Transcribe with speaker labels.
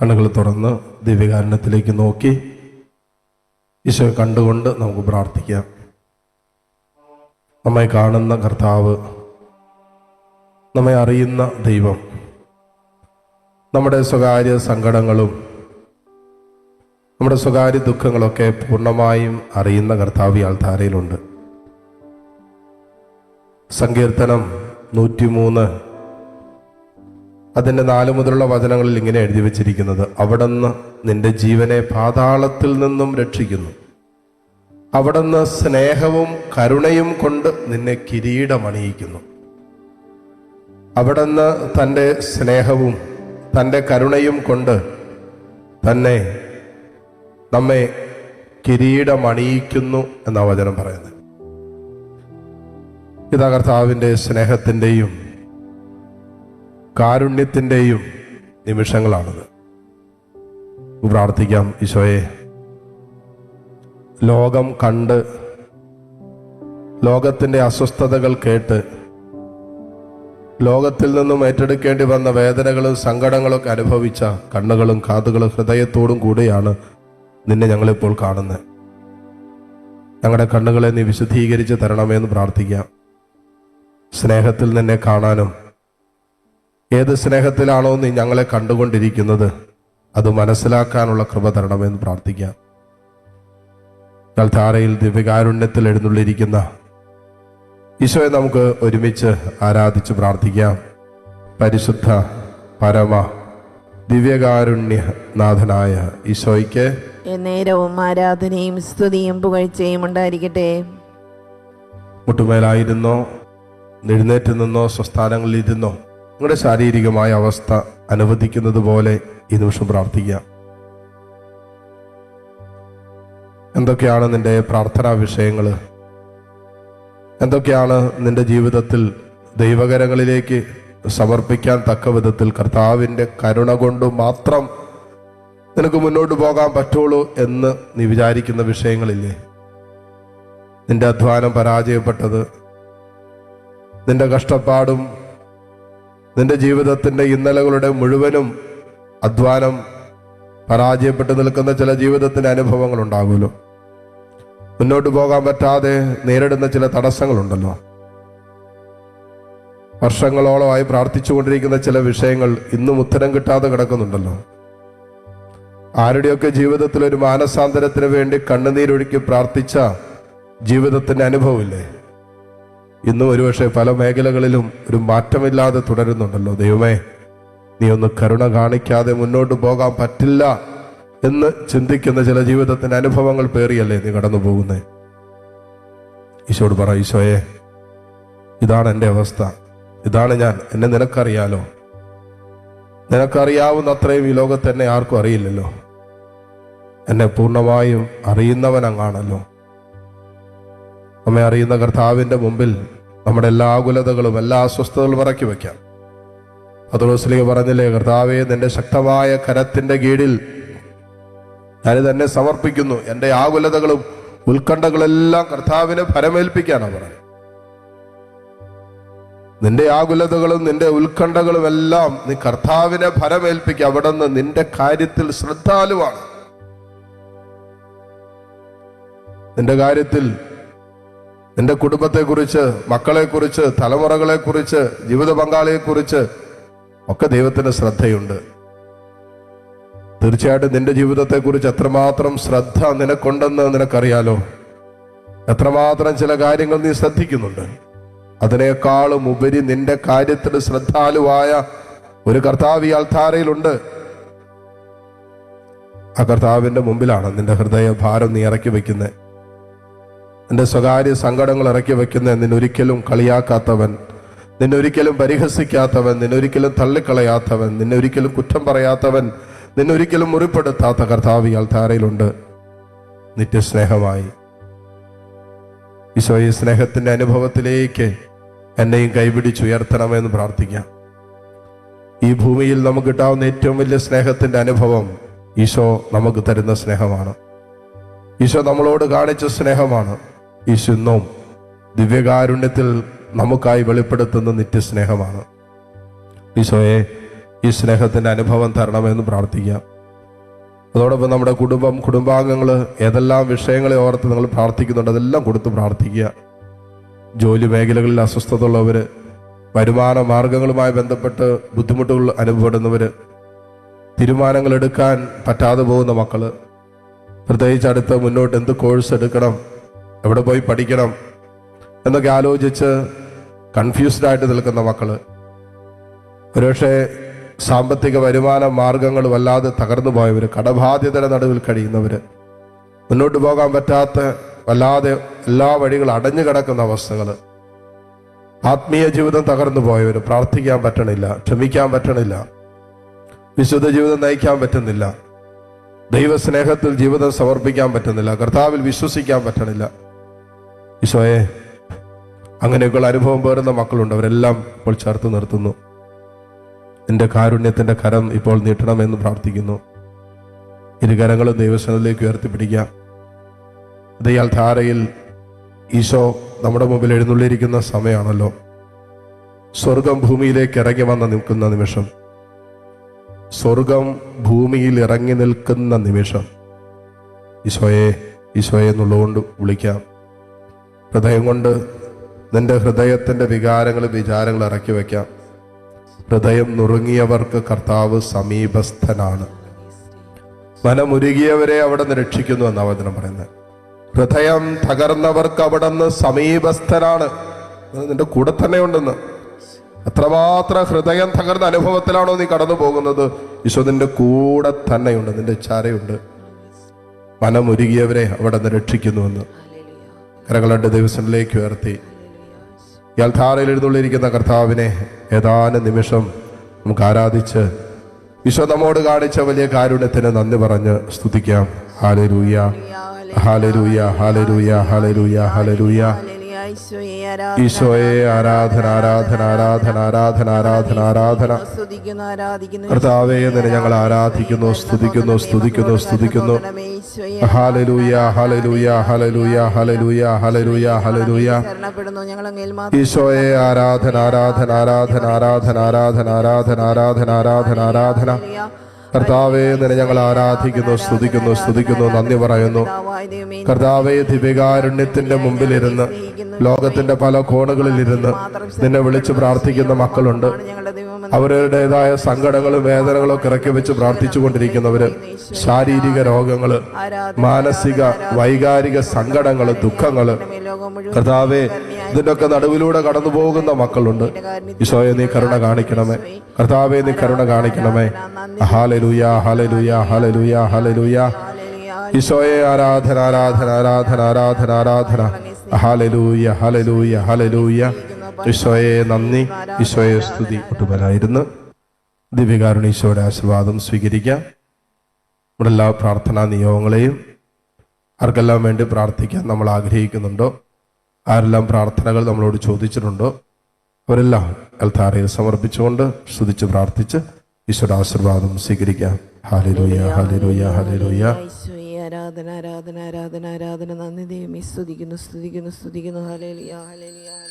Speaker 1: കണ്ണുകൾ തുറന്ന് ദിവ്യകാരണത്തിലേക്ക് നോക്കി ഈശോ കണ്ടുകൊണ്ട് നമുക്ക് പ്രാർത്ഥിക്കാം. നമ്മെ കാണുന്ന കർത്താവ് നമ്മെ അറിയുന്ന ദൈവം നമ്മുടെ സ്വകാര്യ സങ്കടങ്ങളും നമ്മുടെ സ്വകാര്യ ദുഃഖങ്ങളൊക്കെ പൂർണമായും അറിയുന്ന കർത്താവ് ഈ ആൾധാരയിലുണ്ട് സങ്കീർത്തനം നൂറ്റിമൂന്ന് അതിന്റെ നാല് മുതലുള്ള വചനങ്ങളിൽ ഇങ്ങനെ എഴുതി വച്ചിരിക്കുന്നത് അവിടുന്ന് നിന്റെ ജീവനെ പാതാളത്തിൽ നിന്നും രക്ഷിക്കുന്നു. അവിടുന്ന് സ്നേഹവും കരുണയും കൊണ്ട് നിന്നെ കിരീടമണിയിക്കുന്നു. അവിടുന്ന് തന്റെ സ്നേഹവും തന്റെ കരുണയും കൊണ്ട് തന്നെ നമ്മെ കിരീടമണിയിക്കുന്നു എന്ന വചനം പറയുന്നത്. ഇതാ കർത്താവിന്റെ സ്നേഹത്തിന്റെയും കാരുണ്യത്തിന്റെയും നിമിഷങ്ങളാണത്. പ്രാർത്ഥിക്കാം ഈശോയെ. ലോകം കണ്ട് ലോകത്തിന്റെ അസ്വസ്ഥതകൾ കേട്ട് ലോകത്തിൽ നിന്നും ഏറ്റെടുക്കേണ്ടി വന്ന വേദനകളും സങ്കടങ്ങളൊക്കെ അനുഭവിച്ച കണ്ണുകളും കാതുകളും ഹൃദയത്തോടും കൂടിയാണ് നിന്നെ ഞങ്ങളിപ്പോൾ കാണുന്നത്. ഞങ്ങളുടെ കണ്ണുകളെ നീ വിശുദ്ധീകരിച്ച് തരണമെന്ന് പ്രാർത്ഥിക്കാം. സ്നേഹത്തിൽ നിന്നെ കാണാനും ഏത് സ്നേഹത്തിലാണോ നീ ഞങ്ങളെ കണ്ടുകൊണ്ടിരിക്കുന്നത് അത് മനസ്സിലാക്കാനുള്ള കൃപ തരണമെന്ന് പ്രാർത്ഥിക്കാം. കൽധാരയിൽ ദിവ്യകാരുണ്യത്തിൽ എഴുന്നള്ളിരിക്കുന്ന ഈശോയെ നമുക്ക് ഒരുമിച്ച് ആരാധിച്ച് പ്രാർത്ഥിക്കാം. പരിശുദ്ധ പരമ ദിവ്യകാരുണ്യ നാഥനായ ഈശോയ്ക്ക്
Speaker 2: നേരവും ആരാധനയും സ്തുതിയും പുകഴ്ചയും ഉണ്ടായിരിക്കട്ടെ.
Speaker 1: മുട്ടുമേലായിരുന്നോ എഴുന്നേറ്റ് നിന്നോ സ്വസ്ഥാനങ്ങളിൽ ഇരുന്നോ നിങ്ങളുടെ ശാരീരികമായ അവസ്ഥ അനുവദിക്കുന്നത് പോലെ ഈ നിമിഷം പ്രാർത്ഥിക്കാം എന്തൊക്കെയാണ് നിന്റെ പ്രാർത്ഥനാ വിഷയങ്ങൾ? എന്തൊക്കെയാണ് നിന്റെ ജീവിതത്തിൽ ദൈവകരങ്ങളിലേക്ക് സമർപ്പിക്കാൻ തക്ക വിധത്തിൽ കർത്താവിന്റെ കരുണ കൊണ്ട് മാത്രം നിനക്ക് മുന്നോട്ട് പോകാൻ പറ്റുള്ളൂ എന്ന് നീ വിചാരിക്കുന്ന വിഷയങ്ങളില്ലേ? നിന്റെ അധ്വാനം പരാജയപ്പെട്ടത് നിന്റെ കഷ്ടപ്പാടും നിന്റെ ജീവിതത്തിന്റെ ഇന്നലകളുടെ മുഴുവനും അധ്വാനം പരാജയപ്പെട്ടു നിൽക്കുന്ന ചില ജീവിതത്തിന്റെ അനുഭവങ്ങൾ ഉണ്ടാകുമല്ലോ മുന്നോട്ട് പോകാൻ പറ്റാതെ നേരിടുന്ന ചില തടസ്സങ്ങളുണ്ടല്ലോ. വർഷങ്ങളോളമായി പ്രാർത്ഥിച്ചുകൊണ്ടിരിക്കുന്ന ചില വിഷയങ്ങൾ ഇന്നും ഉത്തരം കിട്ടാതെ കിടക്കുന്നുണ്ടല്ലോ. ആരുടെയൊക്കെ ജീവിതത്തിൽ ഒരു മാനസാന്തരത്തിന് വേണ്ടി കണ്ണുനീരൊഴുക്കി പ്രാർത്ഥിച്ച ജീവിതത്തിന്റെ അനുഭവമില്ലേ? ഇന്നും ഒരുപക്ഷെ പല മേഖലകളിലും ഒരു മാറ്റമില്ലാതെ തുടരുന്നുണ്ടല്ലോ. ദൈവമേ നീ ഒന്ന് കരുണ കാണിക്കാതെ മുന്നോട്ട് പോകാൻ പറ്റില്ല എന്ന് ചിന്തിക്കുന്ന ചില ജീവിതത്തിന്റെ അനുഭവങ്ങൾ പേറിയല്ലേ നീ കടന്നു പോകുന്നേ? ഈശോട് പറ ഈശോയെ ഇതാണ് എന്റെ അവസ്ഥ. ഇതാണ് ഞാൻ. എന്നെ നിനക്കറിയാലോ? നിനക്കറിയാവുന്ന അത്രയും ഈ ലോകത്ത് എന്നെ ആർക്കും അറിയില്ലല്ലോ. എന്നെ പൂർണമായും അറിയുന്നവൻ അങ്ങാണല്ലോ നമ്മെ അറിയുന്ന കർത്താവിന്റെ മുമ്പിൽ നമ്മുടെ എല്ലാ ആകുലതകളും എല്ലാ അസ്വസ്ഥതകളും ഇറക്കി വെക്കാം. പത്രോസ്ലിക പറഞ്ഞില്ലേ കർത്താവെ നിന്റെ ശക്തമായ കരത്തിന്റെ കീഴിൽ ഞാനിത് എന്നെ സമർപ്പിക്കുന്നു. എന്റെ ആകുലതകളും ഉത്കണ്ഠകളെല്ലാം കർത്താവിനെ ഫരമേൽപ്പിക്കാനാണ് പറഞ്ഞത്. നിന്റെ ആകുലതകളും നിന്റെ ഉത്കണ്ഠകളും എല്ലാം നീ കർത്താവിനെ ഫലമേൽപ്പിക്കുക അവിടെ നിന്ന് നിന്റെ കാര്യത്തിൽ ശ്രദ്ധാലുവാണ്. നിന്റെ കാര്യത്തിൽ നിന്റെ കുടുംബത്തെക്കുറിച്ച് മക്കളെക്കുറിച്ച് തലമുറകളെക്കുറിച്ച് ജീവിത പങ്കാളിയെക്കുറിച്ച് ഒക്കെ ദൈവത്തിന് ശ്രദ്ധയുണ്ട്. തീർച്ചയായിട്ടും നിന്റെ ജീവിതത്തെക്കുറിച്ച് എത്രമാത്രം ശ്രദ്ധ നിനക്കുണ്ടെന്ന് നിനക്കറിയാലോ? എത്രമാത്രം ചില കാര്യങ്ങൾ നീ ശ്രദ്ധിക്കുന്നുണ്ട്. അതിനേക്കാളും ഉപരി നിന്റെ കാര്യത്തിൽ ശ്രദ്ധാലുവായ ഒരു കർത്താവ് ഈ അൾധാരയിലുണ്ട് ആ കർത്താവിന്റെ മുമ്പിലാണ് നിന്റെ ഹൃദയ ഭാരം നീ ഇറക്കി വെക്കുന്നത് നിന്റെ സ്വകാര്യ സങ്കടങ്ങൾ ഇറക്കി വെക്കുന്ന നിന്നൊരിക്കലും കളിയാക്കാത്തവൻ നിന്നൊരിക്കലും പരിഹസിക്കാത്തവൻ നിന്നൊരിക്കലും തള്ളിക്കളയാത്തവൻ നിന്നൊരിക്കലും കുറ്റം പറയാത്തവൻ നിന്നൊരിക്കലും മുറിപ്പെടുത്താത്ത കർത്താവ് ഇയാൾ ധാരയിലുണ്ട്. നിത്യസ്നേഹമായി. ഈശോ ഈ സ്നേഹത്തിന്റെ അനുഭവത്തിലേക്ക് എന്നെയും കൈപിടിച്ചുയർത്തണമെന്ന് പ്രാർത്ഥിക്കാം. ഈ ഭൂമിയിൽ നമുക്ക് കിട്ടാവുന്ന ഏറ്റവും വലിയ സ്നേഹത്തിന്റെ അനുഭവം ഈശോ നമുക്ക് തരുന്ന സ്നേഹമാണ്. ഈശോ നമ്മളോട് കാണിച്ച സ്നേഹമാണ്. ഈശോ ഇന്നും ദിവ്യകാരുണ്യത്തിൽ നമുക്കായി വെളിപ്പെടുത്തുന്ന നിത്യസ്നേഹമാണ്. ഈശോയെ ഈ സ്നേഹത്തിന്റെ അനുഭവം തരണമെന്ന് പ്രാർത്ഥിക്കാം. അതോടൊപ്പം നമ്മുടെ കുടുംബം കുടുംബാംഗങ്ങൾ ഏതെല്ലാം വിഷയങ്ങളെ ഓർത്ത് നിങ്ങൾ പ്രാർത്ഥിക്കുന്നുണ്ട് അതെല്ലാം കൊടുത്ത് പ്രാർത്ഥിക്കുക. ജോലി മേഖലകളിൽ അസ്വസ്ഥത ഉള്ളവർ വരുമാന മാർഗങ്ങളുമായി ബന്ധപ്പെട്ട് ബുദ്ധിമുട്ടുകൾ അനുഭവപ്പെടുന്നവർ തീരുമാനങ്ങൾ എടുക്കാൻ പറ്റാതെ പോകുന്ന മക്കൾ പ്രത്യേകിച്ച് അടുത്ത് മുന്നോട്ട് എന്ത് കോഴ്സ് എടുക്കണം എവിടെ പോയി പഠിക്കണം എന്നൊക്കെ ആലോചിച്ച് കൺഫ്യൂസ്ഡ് ആയിട്ട് നിൽക്കുന്ന മക്കൾ. ഒരുപക്ഷെ സാമ്പത്തിക വരുമാന മാർഗങ്ങൾ വല്ലാതെ തകർന്നു പോയവര് കടബാധ്യതയുടെ നടുവിൽ കഴിയുന്നവര് മുന്നോട്ട് പോകാൻ പറ്റാത്ത വല്ലാതെ എല്ലാ വഴികളും അടഞ്ഞു കിടക്കുന്ന അവസ്ഥകൾ ആത്മീയ ജീവിതം തകർന്നു പോയവര് പ്രാർത്ഥിക്കാൻ പറ്റണില്ല ക്ഷമിക്കാൻ പറ്റണില്ല വിശുദ്ധ ജീവിതം നയിക്കാൻ പറ്റുന്നില്ല ദൈവസ്നേഹത്തിൽ ജീവിതം സമർപ്പിക്കാൻ പറ്റുന്നില്ല കർത്താവിൽ വിശ്വസിക്കാൻ പറ്റണില്ല. ഈശോയെ അങ്ങനെയൊക്കെയുള്ള അനുഭവം പേരുന്ന മക്കളുണ്ട്. അവരെല്ലാം ഇപ്പോൾ ചേർത്ത് നിർത്തുന്നു. എന്റെ കാരുണ്യത്തിന്റെ കരം ഇപ്പോൾ നീട്ടണമെന്ന് പ്രാർത്ഥിക്കുന്നു. ഇരു കരങ്ങളും ദൈവസ്ഥനിലേക്ക് ഉയർത്തിപ്പിടിക്കാം. ദയാൽ ധാരയിൽ ഈശോ നമ്മുടെ മുമ്പിൽ എഴുന്നള്ളിയിരിക്കുന്ന സമയമാണല്ലോ. സ്വർഗം ഭൂമിയിലേക്ക് ഇറങ്ങി വന്ന നിൽക്കുന്ന നിമിഷം. സ്വർഗം ഭൂമിയിൽ ഇറങ്ങി നിൽക്കുന്ന നിമിഷം. ഈശോയെ ഈശോയെ എന്നുള്ളതുകൊണ്ട് വിളിക്കാം. ഹൃദയം കൊണ്ട് നിന്റെ ഹൃദയത്തിന്റെ വികാരങ്ങൾ വിചാരങ്ങൾ ഇറക്കി വയ്ക്കാം ഹൃദയം നുറുങ്ങിയവർക്ക് കർത്താവ് സമീപസ്ഥനാണ്. മനമുരുകിയവരെ അവിടെ നിന്ന് രക്ഷിക്കുന്നു എന്നാ വചനം പറയുന്നത്. ഹൃദയം തകർന്നവർക്ക് അവിടെ നിന്ന് സമീപസ്ഥനാണ് നിന്റെ കൂടെ തന്നെ ഉണ്ടെന്ന്. എത്രമാത്രം ഹൃദയം തകർന്ന അനുഭവത്തിലാണോ നീ കടന്നു പോകുന്നത്? ഈശോ നിന്റെ കൂടെ തന്നെയുണ്ട് നിന്റെ ചാരയുണ്ട്. മനമുരുകിയവരെ അവിടെ നിന്ന് രക്ഷിക്കുന്നുവെന്ന്. കരകളുടെ ദിവസങ്ങളിലേക്ക് ഉയർത്തി. ഇയാൾ ധാരയിൽ എഴുന്നള്ളിയിരിക്കുന്ന കർത്താവിനെ ഏതാനും നിമിഷം നമുക്ക് ആരാധിച്ച് ഈശോ നമ്മോട് കാണിച്ച വലിയ കാരുണ്യത്തിന് നന്ദി പറഞ്ഞ് സ്തുതിക്കാം. Hallelujah hallelujah hallelujah hallelujah hallelujah.
Speaker 2: ഈശോയെ ആരാധന.
Speaker 1: ആരാധന ആരാധന ആരാധന ആരാധന ആരാധന. കർത്താവെ നിന്നെ ഞങ്ങൾ ആരാധിക്കുന്നു സ്തുതിക്കുന്നു സ്തുതിക്കുന്നു സ്തുതിക്കുന്നു. Hallelujah hallelujah hallelujah hallelujah hallelujah hallelujah ഈശോയെ ആരാധന ആരാധന ആരാധന ആരാധന ആരാധന ആരാധന ആരാധന. ആരാധന ആരാധന കർത്താവെ നിന്നെ ഞങ്ങൾ ആരാധിക്കുന്നു സ്തുതിക്കുന്നു സ്തുതിക്കുന്നു നന്ദി പറയുന്നു. കർത്താവെ ദിവ്യകാരുണ്യത്തിന്റെ മുമ്പിലിരുന്ന് ലോകത്തിന്റെ പല കോണുകളിലിരുന്ന് നിന്നെ വിളിച്ചു പ്രാർത്ഥിക്കുന്ന മക്കളുണ്ട്. അവരുടേതായ സങ്കടങ്ങളും വേദനകളും ഒക്കെ ഇറക്കി വെച്ച് പ്രാർത്ഥിച്ചുകൊണ്ടിരിക്കുന്നവര് ശാരീരിക രോഗങ്ങൾ മാനസിക വൈകാരിക
Speaker 2: സങ്കടങ്ങൾ ദുഃഖങ്ങൾ.
Speaker 1: കർത്താവേ ഇതിന്റെയൊക്കെ നടുവിലൂടെ കടന്നു പോകുന്ന മക്കളുണ്ട്. ഈശോയെ നീ കരുണ കാണിക്കണമേ. കർത്താവെ നീ കരുണ കാണിക്കണമേ. ഹാലലൂയ ഹാലലൂയ ഹാലലൂയ ഹാലലൂയ ഈശോയെ ആരാധന ആരാധന ആരാധന ആരാധന ആരാധന. ഹാലലൂയ ഹാലലൂയ ഹാലലൂയ ഈശോയെ നന്ദി. ഈശോയെ സ്തുതി. ഒട്ടുമലായിരുന്നു ദിവ്യകാരുണ ഈശോയുടെ ആശീർവാദം സ്വീകരിക്കാം. നമ്മുടെ എല്ലാ പ്രാർത്ഥനാ നിയോഗങ്ങളെയും ആർക്കെല്ലാം വേണ്ടി പ്രാർത്ഥിക്കാൻ നമ്മൾ ആഗ്രഹിക്കുന്നുണ്ടോ? ആരെല്ലാം പ്രാർത്ഥനകൾ നമ്മളോട് ചോദിച്ചിട്ടുണ്ടോ? അവരെല്ലാം അൽത്താറയിൽ സമർപ്പിച്ചുകൊണ്ട് സ്തുതിച്ച് പ്രാർത്ഥിച്ച് ഈശ്വര ആശീർവാദം സ്വീകരിക്കാം. ഹാലിലൂയ ഹാലിലൂയ ഹാലിലൂയ
Speaker 2: ആരാധന ആരാധന ആരാധന ആരാധന നന്ദി. ദൈവമേ സ്തുതിക്കുന്നു സ്തുതിക്കുന്നു സ്തുതിക്കുന്നു. Hallelujah hallelujah.